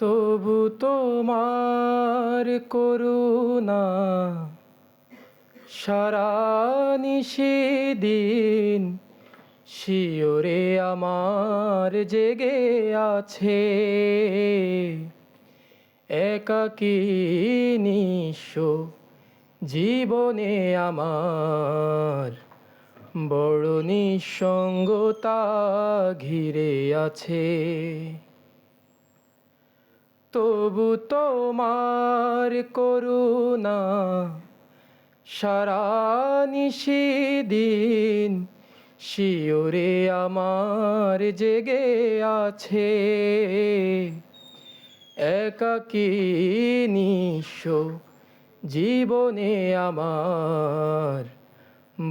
তবু তোমার করুণা সারা নিষেদিন শিওরে আমার জেগে আছে। একাকী নিঃস্ব জীবনে আমার বড় নিঃসঙ্গতা ঘিরে আছে। তবু তোমার করুণা সারা নিশি দিন শিওরে আমার জেগে আছে। একাকী নিঃস্ব জীবনে আমার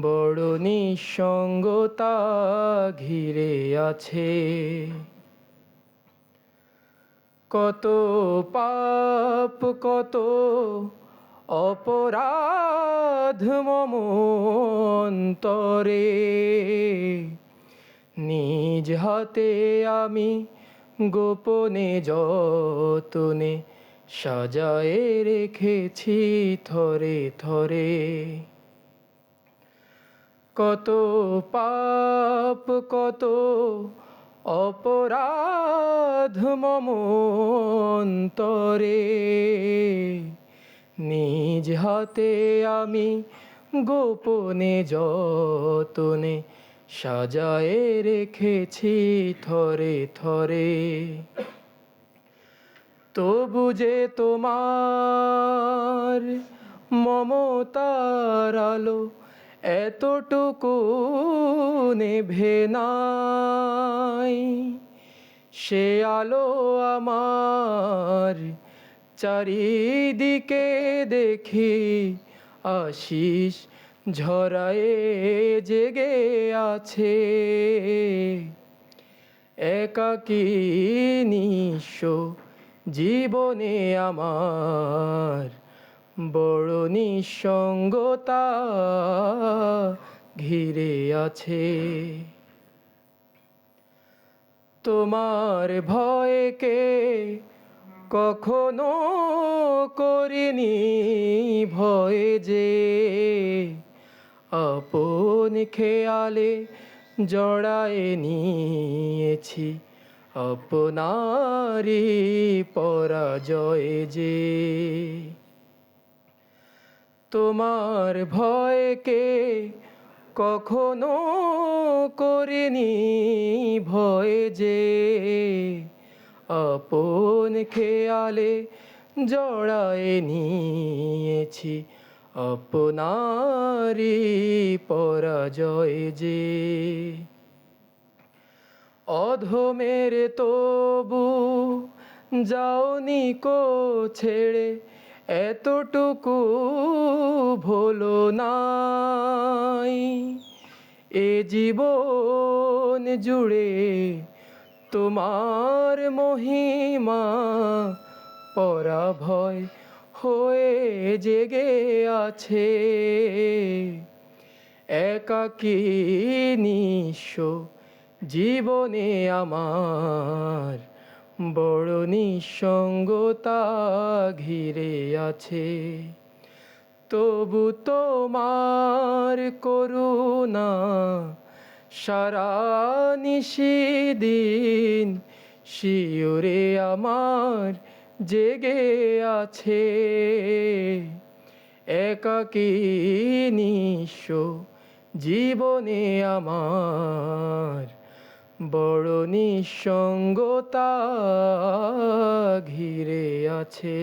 বড় নিঃসঙ্গতা ঘিরে আছে। কত পাপ, কত অপরাধ মমন্তরে। নিজ হাতে আমি গোপনে যতনে সাজায়ে রেখেছি থরে থরে। কত পাপ, কত অপরাধ মমন্তরে। নিজ হাতে আমি গোপনে যতনে সাজায়ে রেখেছি থরে থরে। তবু যে তোমার মমতার আলো এতটুকু নেভে নাই। সে আলো আমার চারিদিকে দেখি, আশিস ঝরায়ে জেগে আছে। একাকী নিঃস্ব জীবনে আমার নিঃসঙ্গতা ঘিরে আছে। তোমার ভয়কে কখনো করিনি ভয় যে, আপন খেয়ালে জড়ায় নিয়েছি আপনারি পরাজয় যে। তোমার ভয়কে কখনো করিনি ভয় যে। আপন খেয়ালে জড়ায় নিয়েছি আপনারি পরাজয় যে। অধমের তবু যাওনি কো ছেড়ে এতটুকু ভোলো নাই। এ জীবন জুড়ে তোমার মহিমা পরাভয় হয়ে জেগে আছে। একাকী নিঃস্ব জীবনে আমার বড় নিঃসঙ্গতা ঘিরে আছে। তবু তোমার করুণা সারা নিষিদিন শিওরে আমার জেগে আছে। একাকী নিঃস্ব জীবনে আমার বড় নিঃসঙ্গতা ঘিরে আছে।